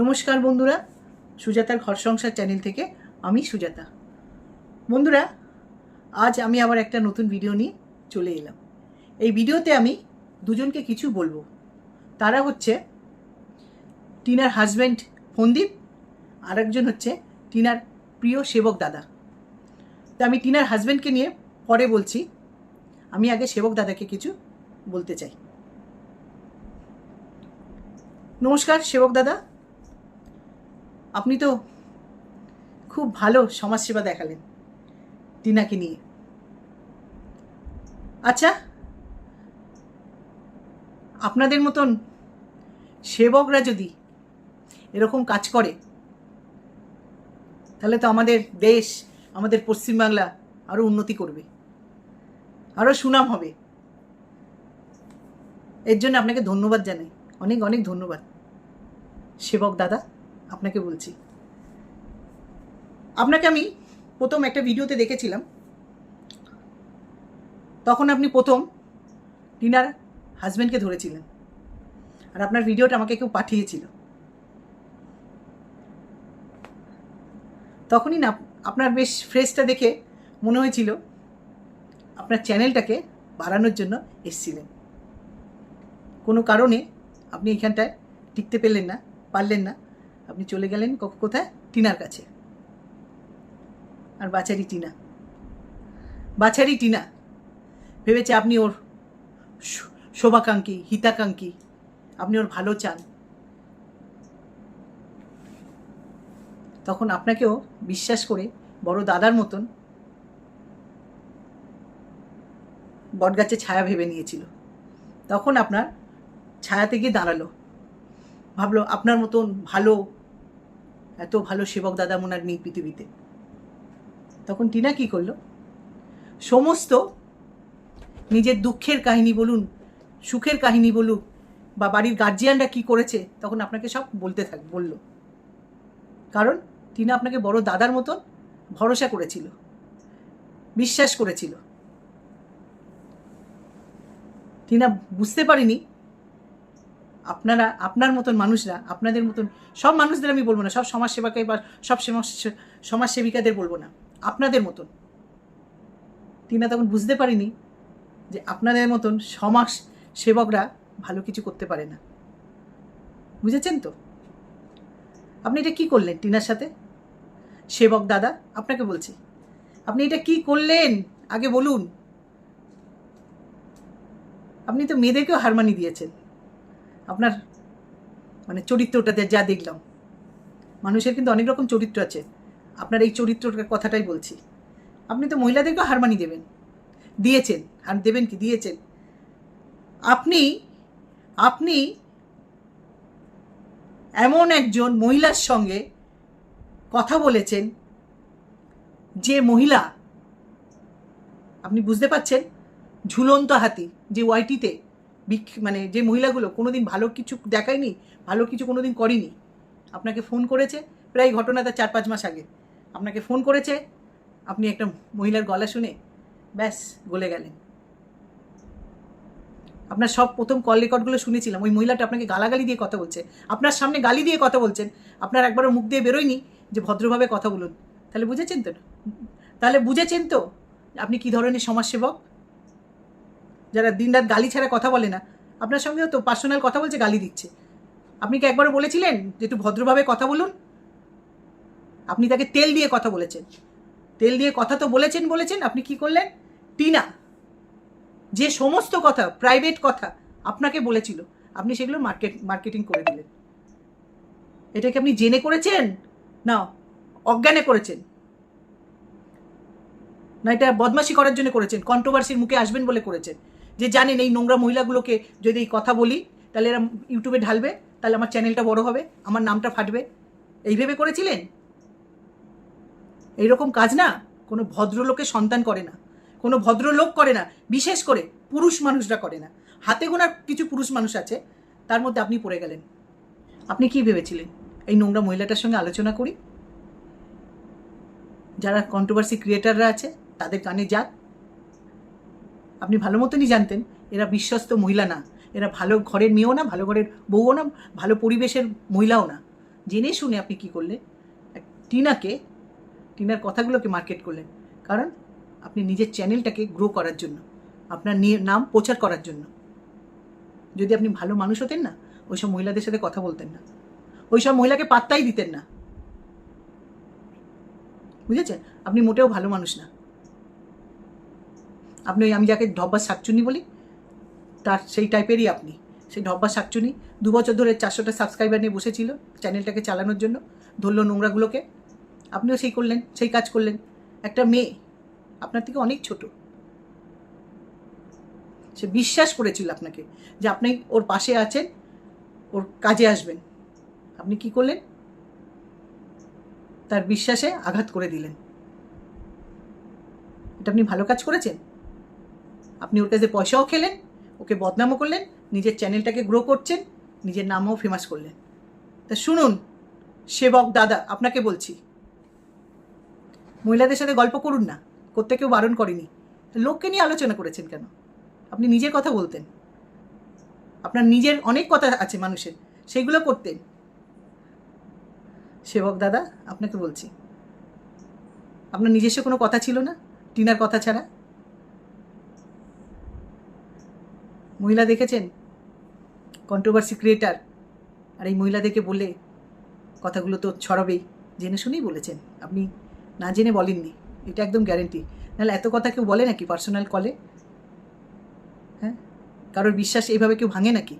নমস্কার বন্ধুরা, সুজাতার ঘর সংসার চ্যানেল থেকে আমি সুজাতা। বন্ধুরা, আজ আমি আবার একটা নতুন ভিডিও নিয়ে চলে এলাম। এই ভিডিওতে আমি দুজনকে কিছু বলব। তারা হচ্ছে টিনার হাজব্যান্ড ফন্দীপ আর একজন হচ্ছে টিনার প্রিয় সেবক দাদা। তো আমি টিনার হাজব্যান্ডকে নিয়ে পরে বলছি। আমি আগে সেবক দাদাকে কিছু বলতে চাই। নমস্কার, সেবক দাদা। আপনি তো খুব ভালো সমাজসেবা দেখালেন টিনাকে নিয়ে। আচ্ছা আপনাদের মতন সেবকরা যদি এরকম কাজ করে, তাহলে তো আমাদের দেশ, আমাদের পশ্চিমবাংলা আরও উন্নতি করবে আরও সুনাম হবে। এর জন্য আপনাকে ধন্যবাদ জানাই। অনেক অনেক ধন্যবাদ। সেবক দাদা। আপনাকে বলছি। আপনাকে আমি প্রথম একটা ভিডিওতে দেখেছিলাম। তখন আপনি প্রথম টিনার হাজব্যান্ডকে ধরেছিলেন। আর আপনার ভিডিওটা আমাকে কেউ পাঠিয়েছিল। তখনই না, আপনার বেশ ফ্রেশটা দেখে মনে হয়েছিল আপনার চ্যানেলটাকে বাড়ানোর জন্য এসছিলেন। কোনো কারণে আপনি এখানটায় টিকতে পেলেন না, পারলেন না। আপনি চলে গেলেন কোথায়? টিনার কাছে। আর বাছারি টিনা। বাছারি টিনা। ভেবেছে আপনি ওর শোভাকাঙ্ক্ষী, হিতাকাঙ্ক্ষী। আপনি ওর ভালো চান। তখন আপনাকেও বিশ্বাস করে বড় দাদার মতন বটগাছে ছায়া ভেবে নিয়েছিল। তখন আপনার ছায়াতে গিয়ে দাঁড়াল। ভাবলো আপনার মতন ভালো, এত ভালো সেবক দাদা মোনার নেই পৃথিবীতে। তখন টিনা কি করল? সমস্ত নিজের দুঃখের কাহিনী বলুন, সুখের কাহিনী বলুন বা বাড়ির গার্জিয়ানরা কি করেছে, তখন আপনাকে সব বলতে থাক, বলল। কারণ টিনা আপনাকে বড় দাদার মতন ভরসা করেছিল, বিশ্বাস করেছিল। টিনা বুঝতে পারিনি আপনারা, আপনার মতন মানুষরা, আপনাদের মতন, সব মানুষদের আমি বলব না, সব সমাজসেবাকে বা সব সমাজ, সমাজসেবিকাদের বলব না, আপনাদের মতন। টিনা তখন বুঝতে পারিনি যে আপনাদের মতন সমাজ সেবকরা ভালো কিছু করতে পারে না। বুঝেছেন তো? আপনি এটা কি করলেন টিনার সাথে? সেবক দাদা, আপনাকে বলছি। আপনি এটা কি করলেন? আগে বলুন। আপনি তো মেয়েদেরকেও হারমানি দিয়েছেন। আপনার মানে চরিত্রটাতে যা দেখলাম, মানুষের কিন্তু অনেক রকম চরিত্র আছে। আপনার এই চরিত্রটার কথাটাই বলছি। আপনি তো মহিলাদেরকেও হারমানি দেবেন। দিয়েছেন। আর দেবেন কি? দিয়েছেন। আপনি আপনি এমন একজন মহিলার সঙ্গে কথা বলেছেন যে মহিলা, আপনি বুঝতে পারছেন, ঝুলন্ত হাতি যে ওয়াইটিতে মানে যে মহিলাগুলো কোনোদিন ভালো কিছু দেখায়নি, ভালো কিছু কোনোদিন করেনি। আপনাকে ফোন করেছে প্রায় ঘটনা তার চার পাঁচ মাস আগে। আপনাকে ফোন করেছে, আপনি একটা মহিলার গলা শুনে ব্যাস গলে গেলেন। আপনার সব প্রথম কল রেকর্ডগুলো শুনেছিলাম, ওই মহিলাটা আপনাকে গালাগালি দিয়ে কথা বলছে। আপনার সামনে গালি দিয়ে কথা বলছেন, আপনার একবারও মুখ দিয়ে বেরোয়নি যে ভদ্রভাবে কথা বলুন। তাহলে বুঝেছেন তো? তাহলে বুঝেছেন তো আপনি কি ধরনের সমাজসেবক? যারা দিনরাত গালি ছাড়া কথা বলে না, আপনার সঙ্গেও তো পার্সোনাল কথা বলছে, গালি দিচ্ছে। আপনি কি একবারও বলেছিলেন যে একটু ভদ্রভাবে কথা বলুন? আপনি তাকে তেল দিয়ে কথা বলেছেন। তেল দিয়ে কথা তো বলেছেন বলেছেন, আপনি কি করলেন? টিনা, যে সমস্ত কথা প্রাইভেট কথা আপনাকে বলেছিল, আপনি সেগুলো মার্কেট মার্কেটিং করে দিলেন। এটা কি আপনি জেনে করেছেন? না, অজ্ঞানে করেছেন। না, এটা বদমাশি করার জন্য করেছেন কন্ট্রোভার্সির মুখে আসবেন বলে করেছেন। যে জানেন এই নোংরা মহিলাগুলোকে যদি এই কথা বলি, তাহলে এরা ইউটিউবে ঢালবে, তাহলে আমার চ্যানেলটা বড় হবে, আমার নামটা ফাটবে। এই ভেবে করেছিলেন? এইরকম কাজ না, কোনো ভদ্রলোকের সন্তান করে না, কোনো ভদ্রলোক করে না, বিশেষ করে পুরুষ মানুষরা করে না। হাতে গোনা কিছু পুরুষ মানুষ আছে, তার মধ্যে আপনি পড়ে গেলেন। আপনি কি ভেবেছিলেন? এই নোংরা মহিলাটার সঙ্গে আলোচনা করি? যারা কন্ট্রোভার্সি ক্রিয়েটাররা আছে, তাদের কানে যাক। আপনি ভালো মতনই জানতেন। এরা বিশ্বস্ত মহিলা না। এরা ভালো ঘরের মেয়েও না, ভালো ঘরের বউও না, ভালো পরিবেশের মহিলাও না। জেনে শুনে আপনি কি করলেন? টিনাকে, টিনার কথাগুলোকে মার্কেট করলেন। কারণ আপনি নিজের চ্যানেলটাকে গ্রো করার জন্য, আপনার নাম প্রচার করার জন্য। যদি আপনি ভালো মানুষ হতেন না, ওইসব মহিলাদের সাথে কথা বলতেন না। ওইসব মহিলাকে পাত্তাই দিতেন না। বুঝেছেন? আপনি মোটেও ভালো মানুষ না। আপনি ওই আমি যাকে ঢব্বা শাকচুনি বলি, তার সেই টাইপেরই আপনি। সেই ঢব্বা শাকচুনি দু বছর ধরে চারশোটা সাবস্ক্রাইবার নিয়ে বসেছিল চ্যানেলটাকে চালানোর জন্য, ধরলো নোংরাগুলোকে। আপনিও সেই করলেন, সেই কাজ করলেন। একটা মেয়ে, আপনার থেকে অনেক ছোট। সে বিশ্বাস করেছিল আপনাকে যে আপনি ওর পাশে আছেন, ওর কাজে আসবেন। আপনি কি করলেন? তার বিশ্বাসে আঘাত করে দিলেন। এটা আপনি ভালো কাজ করেছেন? আপনি ওর কাছে পয়সাও খেলেন, ওকে বদনামও করলেন, নিজের চ্যানেলটাকে গ্রো করছেন, নিজের নামও ফেমাস করলেন। তা শুনুন, সেবক দাদা, আপনাকে বলছি। মহিলাদের সাথে গল্প করুন না করতে কেউ বারণ করেনি। লোককে নিয়ে আলোচনা করেছেন কেন? আপনি নিজের কথা বলতেন। আপনার নিজের অনেক কথা আছে মানুষের সেইগুলো করতেন। সেবক দাদা, আপনাকে বলছি। আপনার নিজস্ব কোনো কথা ছিল না? টিনার কথা ছাড়া? মহিলা দেখেছেন? কন্ট্রোভার্সি ক্রিয়েটার আর এই মহিলাদেরকে বলে কথাগুলো তো ছড়াবেই। জেনে শুনেই বলেছেন। আপনি না জেনে বলেননি। এটা একদম গ্যারেন্টি নাহলে এত কথা কেউ বলে নাকি পার্সোনাল কলে হ্যাঁ? কারোর বিশ্বাস এইভাবে কেউ ভাঙে নাকি?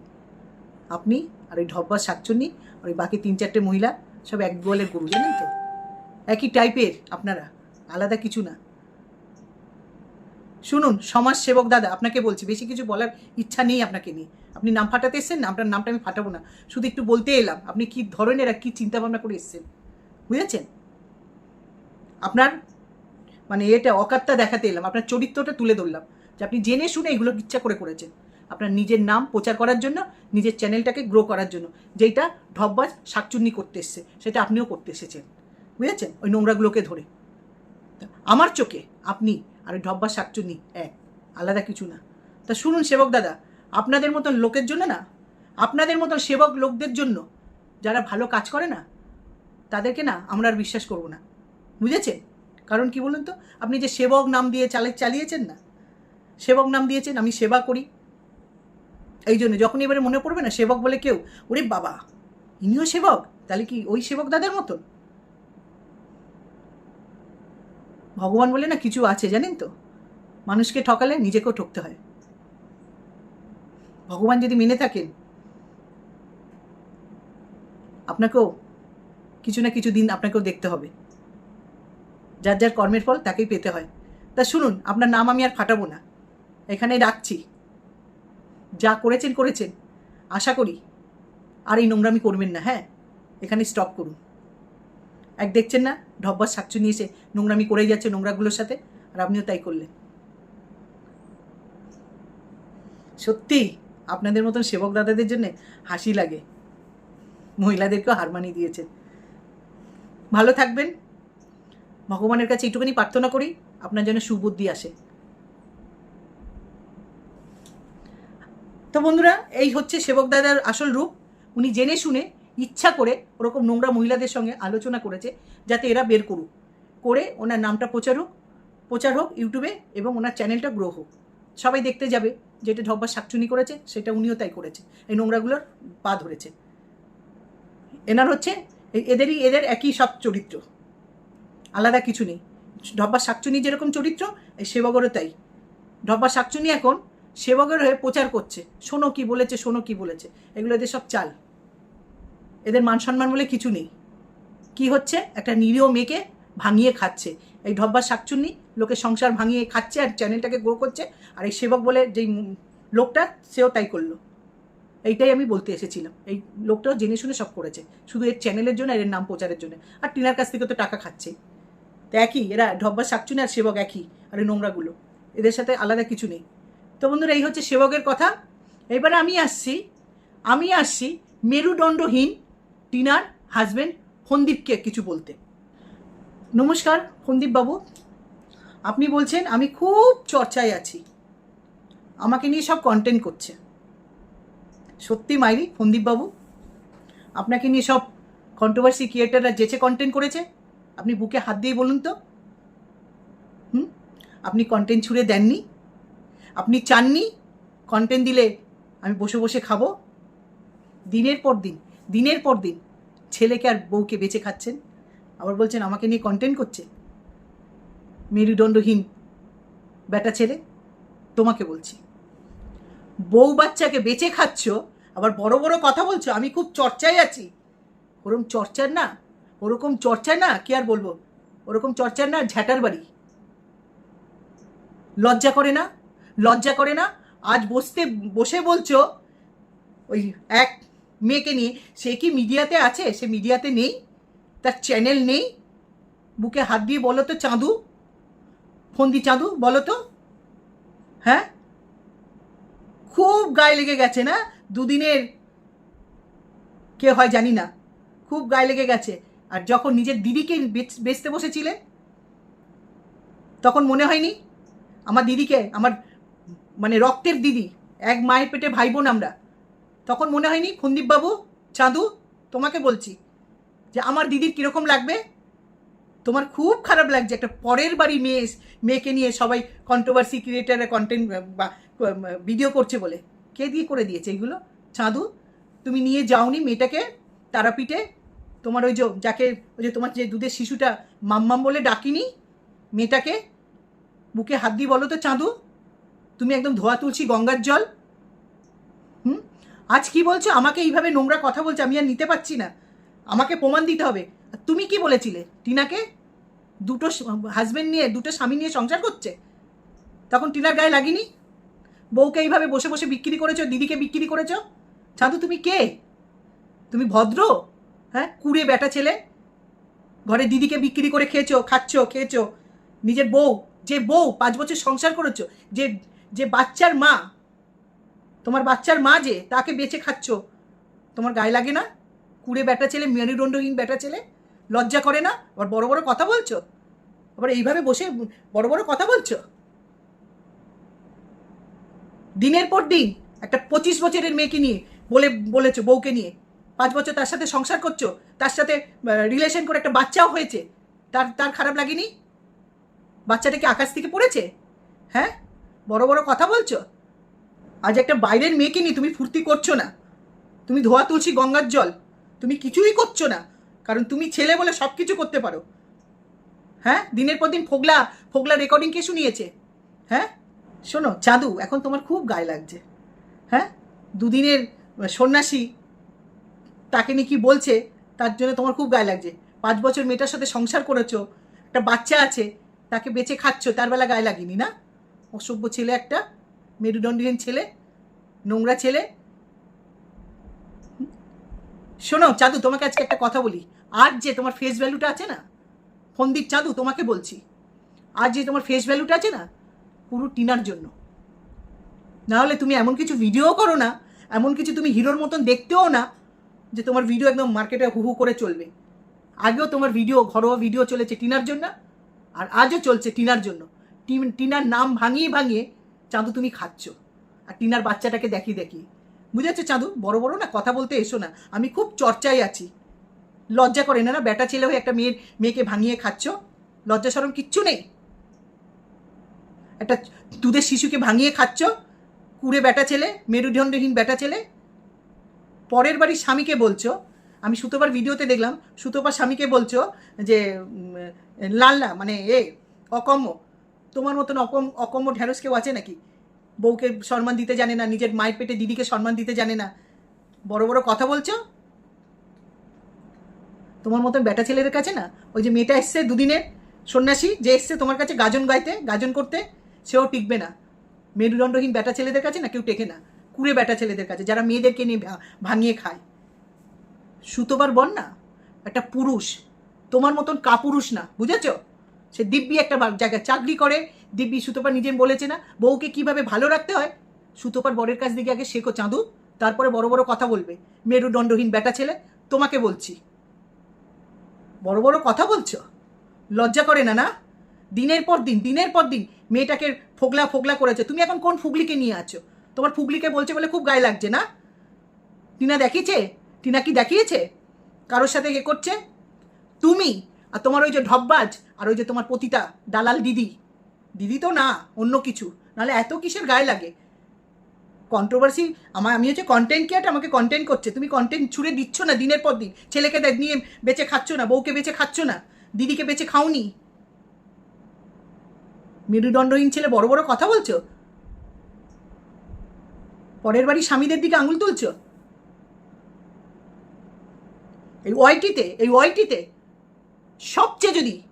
আপনি আর ওই ঢব্বা শাকচুন্নি আর ওই বাকি তিন চারটে মহিলা সব এক গোয়ালের গরু, জানেন তো? একই টাইপের আপনারা। আলাদা কিছু না। শুনুন সমাজ সেবক দাদা, আপনাকে বলছি, বেশি কিছু বলার ইচ্ছা নেই আপনাকে নিয়ে। আপনি নাম ফাটাতে এসছেন না আপনার নামটা আমি ফাটাবো না। শুধু একটু বলতে এলাম, আপনি কি ধরনের আর কি চিন্তা ভাবনা করে এসছেন? বুঝেছেন? আপনার মানে এটা অকাত্তা দেখাতে এলাম, আপনার চরিত্রটা তুলে ধরলাম, যে আপনি জেনে শুনে এগুলো ইচ্ছা করে করেছেন। আপনার নিজের নাম প্রচার করার জন্য, নিজের চ্যানেলটাকে গ্রো করার জন্য যেটা ঢব্বাজ শাকচুন্নি করতে এসছে, সেটা আপনিও করতে এসেছেন। বুঝেছেন? ওই নোংরাগুলোকে ধরে। আমার চোখে আপনি আর ঢব্বা শাকচুন্নি, এক, আলাদা কিছু না। তা শুনুন সেবক দাদা, আপনাদের মতন লোকের জন্য না, আপনাদের মতন সেবক লোকদের জন্য যারা ভালো কাজ করে না, তাদেরকে না আমরা আর বিশ্বাস করব না। বুঝেছেন? কারণ কি বলুন তো, আপনি যে সেবক নাম দিয়ে চালে, চালিয়েছেন না, সেবক নাম দিয়েছেন, আমি সেবা করি। এই জন্য যখন এবারে মনে পড়বে না সেবক বলে কেউ, ওরে বাবা, ইনিও সেবক? তাহলে কি ওই সেবক দাদার মতন? ভগবান বলে না কিছু আছে, জানেন তো? মানুষকে ঠকালে নিজেকেও ঠকতে হয়। ভগবান যদি মেনে থাকেন, আপনাকেও কিছু না কিছু দিন আপনাকেও দেখতে হবে। যার যার কর্মের ফল তাকেই পেতে হয়। তা শুনুন, আপনার নাম আমি আর ফাটাবো না। এখানে রাখছি। যা করেছেন করেছেন। আশা করি আর এই নোংরামি করবেন না হ্যাঁ? এখানে স্টপ করুন। এক দেখছেন না? সাকচু নিয়ে এসে নোংরামি করেই যাচ্ছে নোংরাগুলোর সাথে, আর আপনিও তাই করলেন। সত্যি, আপনাদের মতন সেবক দাদাদের জন্য হাসি লাগে। মহিলাদেরকেও হার মানিয়ে দিয়েছেন। ভালো থাকবেন। ভগবানের কাছে একটুখানি প্রার্থনা করি, আপনার যেন সুবুদ্ধি আসে। তো বন্ধুরা, এই হচ্ছে সেবক দাদার আসল রূপ। উনি জেনে শুনে ইচ্ছা করে ওরকম নোংরা মহিলাদের সঙ্গে আলোচনা করেছে যাতে এরা বের করুক। করে ওনার নামটা প্রচার হোক প্রচার হোক ইউটিউবে এবং ওনার চ্যানেলটা গ্রো হোক। সবাই দেখতে যাবে যেটা ঢব্বা শাকচুনি করেছে, সেটা উনিও তাই করেছে। এই নোংরাগুলোর পা ধরেছে। এনার হচ্ছে এদেরই, এদের একই সব চরিত্র। আলাদা কিছু নেই। ঢব্বা শাকচুনি যেরকম চরিত্র, এই সেবকেরও তাই। ঢব্বা শাকচুনি এখন সেবকের হয়ে প্রচার করছে। শোনো কি বলেছে, শোনো কি বলেছে। এগুলো এদের সব চাল। এদের মান সম্মান বলে কিছু নেই। কি হচ্ছে? একটা নিরীহ মেয়েকে ভাঙিয়ে খাচ্ছে। এই ঢব্বা শাকচুন্নি লোকের সংসার ভাঙিয়ে খাচ্ছে আর চ্যানেলটাকে গ্রো করছে আর এই সেবক বলে যেই লোকটা, সেও তাই করল। এইটাই আমি বলতে এসেছিলাম। এই লোকটাও জেনে শুনে সব করেছে। শুধু এর চ্যানেলের জন্য আর এর নাম প্রচারের জন্য। আর টিনার কাছ থেকে তো টাকা খাচ্ছে। তো একই, এরা ঢব্বা শাকচুনি আর সেবক একই, আর এই নোংরাগুলো। এদের সাথে আলাদা কিছু নেই। তো বন্ধুরা, এই হচ্ছে সেবকের কথা। এবারে আমি আসছি আমি আসছি মেরুদণ্ডহীন টিনার হাজবেন্ড ফন্দীপকে কিছু বলতে। নমস্কার ফন্দীপ বাবু আপনি বলছেন, আমি খুব চর্চায় আছি। আমাকে নিয়ে সব কন্টেন্ট করছে। সত্যি মাইরি ফন্দীপ বাবু আপনাকে নিয়ে সব কন্ট্রোভার্সি ক্রিয়েটাররা যেচে কন্টেন্ট করেছে, আপনি বুকে হাত দিয়ে বলুন তো। হুম? আপনি কন্টেন্ট ছুঁড়ে দেননি? আপনি চাননি? কন্টেন্ট দিলে আমি বসে বসে খাব? দিনের পর দিন। দিনের পর দিন ছেলেকে আর বউকে বেঁচে খাচ্ছেন। আবার বলছেন, আমাকে নিয়ে কন্টেন্ট করছে? মেরুদণ্ডহীন বেটা ছেলে, তোমাকে বলছি। বউ বাচ্চাকে বেঁচে খাচ্ছ, আবার বড় বড় কথা বলছো, আমি খুব চর্চায় আছি। ওরকম চর্চার না, ওরকম চর্চা না, কি আর বলব? ওরকম চর্চার না ঝ্যাটার বাড়ি। লজ্জা করে না, লজ্জা করে না, আজ বসতে, বসে বলছো, ওই এক মেয়েকে নিয়ে, সে কি মিডিয়াতে আছে? সে মিডিয়াতে নেই? তার চ্যানেল নেই? বুকে হাত দিয়ে বলো তো চাঁদু। ফন্দি চাঁদু, বলো তো। হ্যাঁ? খুব গায়ে লেগে গেছে না? দুদিনের, কে হয় জানি না। খুব গায়ে লেগে গেছে। আর যখন নিজের দিদিকে বেচ- বেচতে বসেছিলেন তখন মনে হয়নি? আমার দিদিকে, আমার মানে রক্তের দিদি, এক মায়ের পেটে ভাই বোন আমরা। তখন মনে হয়নি বাবু চাঁদু, তোমাকে বলছি যে আমার দিদির কীরকম লাগবে? তোমার খুব খারাপ লাগছে, একটা পরের বাড়ি মেয়ে মেয়েকে নিয়ে সবাই কন্ট্রোভার্সি ক্রিয়েটারে কন্টেন্ট বা ভিডিও করছে বলে। কে দিয়ে করে দিয়েছে এগুলো? চাঁদু, তুমি নিয়ে যাওনি মেয়েটাকে তারাপীঠে? তোমার ওই যে, যাকে, ওই যে তোমার যে দুধের শিশুটা মাম্মাম বলে ডাকিনি মেয়েটাকে? বুকে হাত দিয়ে বলো তো চাঁদু। তুমি একদম ধোয়া তুলছি গঙ্গার জল। আজ কি বলছো? আমাকে এইভাবে নোংরা কথা বলছে, আমি আর নিতে পারছি না। আমাকে প্রমাণ দিতে হবে। তুমি কি বলেছিলে? টিনাকে দুটো হাজবেন্ড নিয়ে, দুটো স্বামী নিয়ে সংসার করছে? তখন টিনার গায়ে লাগিনি? বউকে এইভাবে বসে বসে বিক্রি করেছ, দিদিকে বিক্রি করেছ? চাঁদু তুমি কে? তুমি ভদ্র? হ্যাঁ? কুড়ে বেটা ছেলে? ঘরে দিদিকে বিক্রি করে খেয়েছো, খাচ্ছো, খেয়েছো। নিজের বউ, যে বউ পাঁচ বছর সংসার করেছ, যে যে বাচ্চার মা তোমার বাচ্চার মা যে, তাকে বেঁচে খাচ্ছ। তোমার গায়ে লাগে না? কুড়ে বেটা ছেলে মেরুদণ্ডহীন বেটা ছেলে, লজ্জা করে না? আবার বড় বড় কথা বলছো? আবার এইভাবে বসে বড় বড় কথা বলছো? দিনের পর দিন, একটা পঁচিশ বছরের মেয়েকে নিয়ে, বলে, বলেছ বউকে নিয়ে। পাঁচ বছর তার সাথে সংসার করছ, তার সাথে রিলেশন করে একটা বাচ্চাও হয়েছে। তার তার খারাপ লাগেনি? বাচ্চাটা কি আকাশ থেকে পড়েছে? হ্যাঁ? বড় বড় কথা বলছো? আজ একটা বাইরের মেয়েকে নিয়ে তুমি ফুর্তি করছ না। তুমি ধোয়া তুলসী গঙ্গার জল। তুমি কিছুই করছ না। কারণ তুমি ছেলে বলে সব কিছু করতে পারো। হ্যাঁ? দিনের পর দিন ফোগলা ফোগলা রেকর্ডিং কে শুনিয়েছে? হ্যাঁ? শোনো চাঁদু এখন তোমার খুব গায়ে লাগছে। হ্যাঁ? দুদিনের সন্ন্যাসী তাকে নিয়ে কি বলছে, তার জন্য তোমার খুব গায়ে লাগছে। পাঁচ বছর মেয়েটার সাথে সংসার করেছ, একটা বাচ্চা আছে, তাকে বেঁচে খাচ্ছ, তার বেলা গায়ে লাগেনি না? অসভ্য ছেলে একটা। মেরুদণ্ডহীন ছেলে, নোংরা ছেলে। শোনো, চাঁদু, তোমাকে আজকে একটা কথা বলি। আজ যে তোমার ফেস ভ্যালুটা আছে না, ফন্দির চাঁদু, তোমাকে বলছি, আজ যে তোমার ফেস ভ্যালুটা আছে না, পুরো টিনার জন্য। নাহলে তুমি এমন কিছু ভিডিও করো না, এমন কিছু তুমি হিরোর মতন দেখতেও না, যে তোমার ভিডিও একদম মার্কেটে হু হু করে চলবে। আগেও তোমার ভিডিও ঘরোয়া ভিডিও চলেছে টিনার জন্য, আর আজও চলছে টিনার জন্য। টিন- টিনার নাম ভাঙিয়ে ভাঙিয়ে চাঁদু তুমি খাচ্ছ। আর টিনার বাচ্চাটাকে দেখি দেখিয়ে বুঝেছ চাঁদু? বড় বড় না? কথা বলতে এসো না। আমি খুব চর্চায় আছি। লজ্জা করে না না? বেটা ছেলে হয়ে একটা মেয়ের, মেয়েকে ভাঙিয়ে খাচ্ছ? লজ্জা সরম কিচ্ছু নেই? একটা দুধের শিশুকে ভাঙিয়ে খাচ্ছ? কুড়ে বেটা ছেলে, মেরুদণ্ডহীন বেটা ছেলে? পরের বাড়ির স্বামীকে বলছো? আমি সুতোবার ভিডিওতে দেখলাম সুতোবার স্বামীকে বলছো যে লাল্লা মানে এ, অকম্য। তোমার মতন অকম অকম্য ঢ্যাঁড়স কেউ আছে নাকি? বউকে সম্মান দিতে জানে না, নিজের মায়ের পেটে দিদিকে সম্মান দিতে জানে না। বড় বড় কথা বলছো? তোমার মতন বেটা ছেলেদের কাছে না, ওই যে মেয়েটা এসছে দুদিনের সন্ন্যাসী, যে এসছে তোমার কাছে গাজন গাইতে, গাজন করতে, সেও টিকবে না। মেরুদণ্ডহীন বেটা ছেলেদের কাছে না, কেউ টেকে না। কুড়ে বেটা ছেলেদের কাছে, যারা মেয়েদেরকে নিয়ে ভাঙিয়ে খায়। সুতোবার বল না একটা পুরুষ। তোমার মতন কাপুরুষ না, বুঝেছ? সে দিব্যি একটা জায়গায় চাকরি করে, দিব্যি সুতোপার নিজে বলেছে না, বউকে কীভাবে ভালো রাখতে হয়? সুতোপার বরের কাছ দিকে আগে শেখো চাঁদু, তারপরে বড় বড় কথা বলবে। মেরুদণ্ডহীন বেটা ছেলে, তোমাকে বলছি। বড় বড় কথা বলছো? লজ্জা করে না না? দিনের পর দিন, দিনের পর দিন মেয়েটাকে ফোগলা ফোগলা করেছে। তুমি এখন কোন ফুগলিকে নিয়ে আছো? তোমার ফুগলিকে বলছে বলে খুব গায়ে লাগছে, না? টিনা দেখিয়েছে? টিনা কি দেখিয়েছে? কারোর সাথে এ করছে? তুমি আর তোমার ওই যে ঢব্বাজ আর ওই যে তোমার পতিতা, দালাল দিদি। দিদি তো না, অন্য কিছু। নাহলে এত কিসের গায়ে লাগে? কন্ট্রোভার্সি আমার, আমি হচ্ছে কন্টেন্ট ক্রিয়েট আমাকে কন্টেন্ট করছে। তুমি কন্টেন্ট ছুড়ে দিচ্ছ না দিনের পর দিন? ছেলেকে দেখ, নিয়ে বেঁচে খাচ্ছ না, বউকে বেঁচে খাচ্ছ না, দিদিকে বেঁচে খাওনি? মেরুদণ্ডহীন ছেলে বড় বড় কথা বলছো? পরের বাড়ি স্বামীদের দিকে আঙুল তুলছো? এই ওয়াইটিতে এই ওয়াইটিতে সবচেয়ে যদি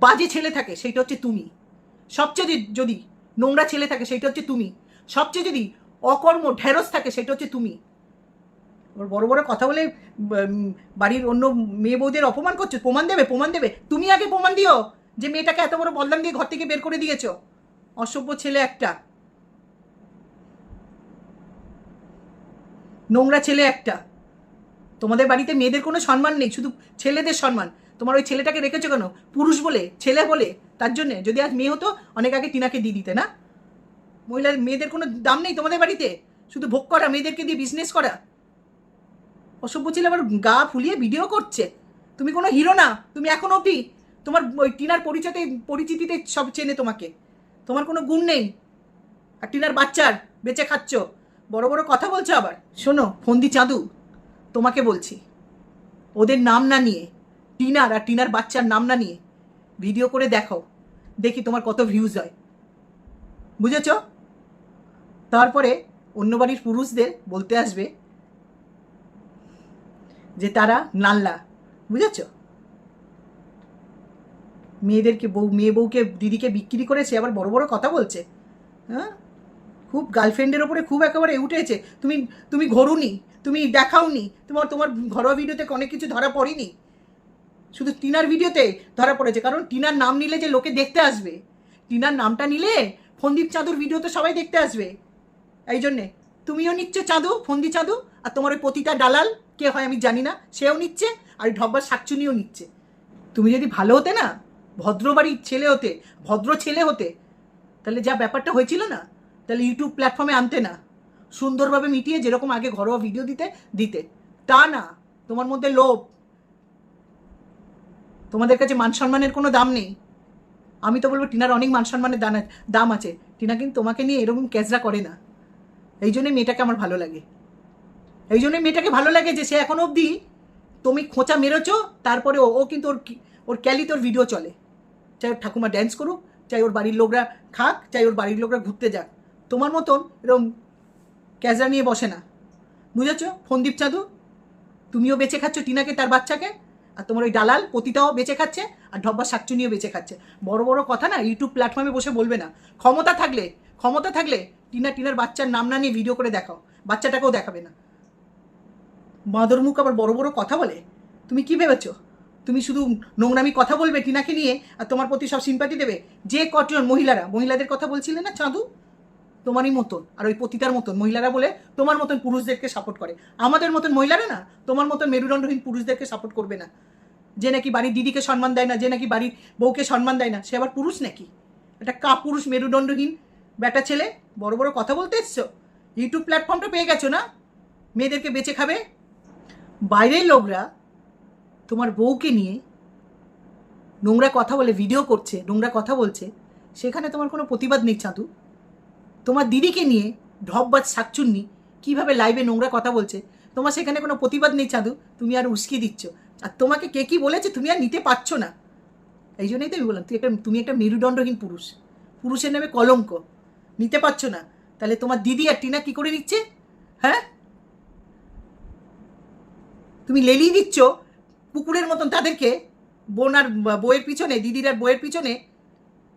বাজে ছেলে থাকে, সেইটা হচ্ছে তুমি। সবচেয়ে যদি- নোংরা ছেলে থাকে, সেইটা হচ্ছে তুমি। সবচেয়ে যদি অকর্ম ঢেরস থাকে সেটা হচ্ছে তুমি। এবার বড় বড় কথা বলে বাড়ির অন্য মেয়ে বউদের অপমান করছ? প্রমাণ দেবে প্রমাণ দেবে। তুমি আগে প্রমাণ দিও যে মেয়েটাকে এত বড় বদনাম দিয়ে ঘর থেকে বের করে দিয়েছ। অসভ্য ছেলে একটা। নোংরা ছেলে একটা। তোমাদের বাড়িতে মেয়েদের কোনো সম্মান নেই, শুধু ছেলেদের সম্মান। তোমার ওই ছেলেটাকে রেখেছো কেন? পুরুষ বলে, ছেলে বলে? তার জন্যে? যদি আজ মেয়ে হতো, অনেক আগে টিনাকে দিয়ে দিতে, না? মহিলার মেয়েদের কোনো দাম নেই তোমাদের বাড়িতে? শুধু ভোগ করা, মেয়েদেরকে দিয়ে বিজনেস করা? অসভ্য ছেলে আবার গা ফুলিয়ে ভিডিও করছে। তুমি কোনো হিরো না। তুমি এখন অবধি তোমার ওই টিনার পরিচয়তে, পরিচিতিতে সব চেনে তোমাকে। তোমার কোনো গুণ নেই। আর টিনার বাচ্চার বেঁচে খাচ্ছ। বড় বড় কথা বলছো আবার। শোনো ফন্দি চাঁদু। তোমাকে বলছি। ওদের নাম না নিয়ে। টিনার আর টিনার বাচ্চার নাম না নিয়ে ভিডিও করে দেখো দেখি তোমার কত ভিউজ হয়। বুঝেছ? তারপরে অন্য বাড়ির পুরুষদের বলতে আসবে যে তারা নাল্লা। বুঝেছ? মেয়েদেরকে বউ, মেয়ে বউকে দিদিকে বিক্রি করেছে, আবার বড় বড় কথা বলছে। হ্যাঁ? খুব গার্লফ্রেন্ডের ওপরে খুব একেবারে উঠেছে। তুমি তুমি ঘোরুনি, তুমি দেখাওনি, তোমার তোমার ঘরোয়া ভিডিওতে অনেক কিছু ধরা পড়েনি। শুধু টিনার ভিডিওতে ধরা পড়েছে, কারণ টিনার নাম নিলে যে লোকে দেখতে আসবে, টিনার নামটা নিলে ফন্দীপ চাঁদুর ভিডিওতে সবাই দেখতে আসবে। এই জন্যে, তুমিও নিচ্ছ চাঁদু, ফন্দি চাঁদু, আর তোমার ওই পতিতা ডালাল কে হয় আমি জানি না, সেও নিচ্ছে, আর ওই ঢব্বার শাকচুনিও নিচ্ছে। তুমি যদি ভালো হতে না ভদ্র বাড়ির ছেলে হতে, ভদ্র ছেলে হতে, তাহলে যা ব্যাপারটা হয়েছিল না, তাহলে ইউটিউব প্ল্যাটফর্মে আনতে না। সুন্দরভাবে মিটিয়ে যেরকম আগে ঘরোয়া ভিডিও দিতে দিতে। তা না, তোমার মধ্যে লোভ। তোমাদের কাছে মান সম্মানের কোনো দাম নেই। আমি তো বলব টিনার অনেক মান সম্মানের দান দাম আছে। টিনা কিন্তু তোমাকে নিয়ে এরকম ক্যাজরা করে না। এই জন্যই মেয়েটাকে আমার ভালো লাগে। এই জন্যই মেয়েটাকে ভালো লাগে যে সে এখন অবধি তুমি খোঁচা মেরেছো, তারপরে ও ও কিন্তু ওর ওর ক্যালি তোর ভিডিও চলে। চাই ওর ঠাকুমা ড্যান্স করুক, চাই ওর বাড়ির লোকরা খাক, চাই ওর বাড়ির লোকরা ঘুরতে যাক। তোমার মতন এরকম ক্যাজরা নিয়ে বসে না। বুঝেছ? ফন্দীপ চাঁদু, তুমিও বেঁচে খাচ্ছ টিনাকে, তার বাচ্চাকে? আর তোমার ওই ডালাল পতিতাও বেঁচে খাচ্ছে আর ঢব্বা শাকচুনিও বেঁচে খাচ্ছে। বড় বড় কথা না ইউটিউব প্ল্যাটফর্মে বসে বলবে না। ক্ষমতা থাকলে ক্ষমতা থাকলে টিনা টিনার বাচ্চার নাম না নিয়ে ভিডিও করে দেখাও। বাচ্চাটাকেও দেখাবে না। বাঁদর মুখ আবার বড় বড় কথা বলে? তুমি কি ভেবেছো? তুমি শুধু নোংরামি কথা বলবে টিনাকে নিয়ে আর তোমার প্রতি সব সিম্পাতি দেবে? যে কজন মহিলারা, মহিলাদের কথা বলছিলে না চাঁদু? তোমারই মতন, আর ওই পতিতার মতন, মহিলারা বলে তোমার মতন পুরুষদেরকে সাপোর্ট করে। আমাদের মতন মহিলারা না, তোমার মতন মেরুদণ্ডহীন পুরুষদেরকে সাপোর্ট করবে না। যে নাকি বাড়ির দিদিকে সম্মান দেয় না, যে নাকি বাড়ির বউকে সম্মান দেয় না, সে আবার পুরুষ নাকি? একটা কা পুরুষ মেরুদণ্ডহীন বেটা ছেলে, বড় বড় কথা বলতে এসছো? ইউটিউব প্ল্যাটফর্মটা পেয়ে গেছো না? মেয়েদেরকে বেঁচে খাবে? বাইরের লোকরা তোমার বউকে নিয়ে নোংরা কথা বলে ভিডিও করছে, নোংরা কথা বলছে, সেখানে তোমার কোনো প্রতিবাদ নেই, চাঁদু। তোমার দিদিকে নিয়ে ঢপবাজ শাকচুন্নি কীভাবে লাইভে নোংরা কথা বলছে? তোমার সেখানে কোনো প্রতিবাদ নেই চাঁদু, তুমি আর উস্কি দিচ্ছ। আর তোমাকে কে কী বলেছে তুমি আর নিতে পারছ না। এই জন্যই তো আমি বললাম, তুই একটা, তুমি একটা মেরুদণ্ডহীন পুরুষ। পুরুষের নামে কলঙ্ক। নিতে পারছ না। তাহলে তোমার দিদি আর টিনা কী করে নিচ্ছে? হ্যাঁ? তুমি লেলিয়ে দিচ্ছ কুকুরের মতন তাদেরকে, বোন আর বইয়ের পিছনে, দিদির আর বইয়ের পিছনে।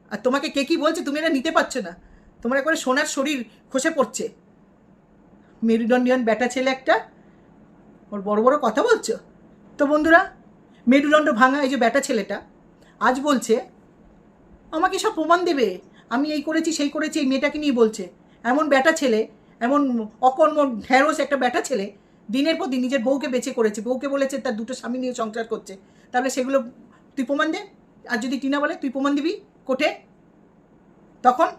আর তোমাকে কে কী বলছে তুমি এটা নিতে পারছ না। তোমার একবারে সোনার শরীর খসে পড়ছে। মেরুদণ্ডিয়ান ব্যাটা ছেলে একটা, ওর বড় বড় কথা বলছো? তো বন্ধুরা, মেরুদণ্ড ভাঙা এই যে ব্যাটা ছেলেটা, আজ বলছে, আমাকে সব প্রমাণ দেবে। আমি এই করেছি, সেই করেছি, এই মেয়েটাকে নিয়ে বলছে। এমন ব্যাটা ছেলে, এমন অকর্ম ঢেঁড়স একটা ব্যাটা ছেলে, দিনের পর দিন নিজের বউকে বেঁচে করেছে। বউকে বলেছে, তার দুটো স্বামী নিয়ে সংসার করছে। তাহলে সেগুলো তুই প্রমাণ দে। আর যদি টিনা বলে, তুই প্রমাণ দিবি কোর্টে? তখন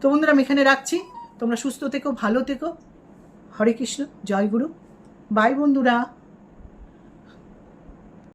তো বন্ধুরা, আমি এখানে রাখছি। তোমরা সুস্থ থেকো, ভালো থেকো। হরে কৃষ্ণ, জয় গুরু। বাই বন্ধুরা।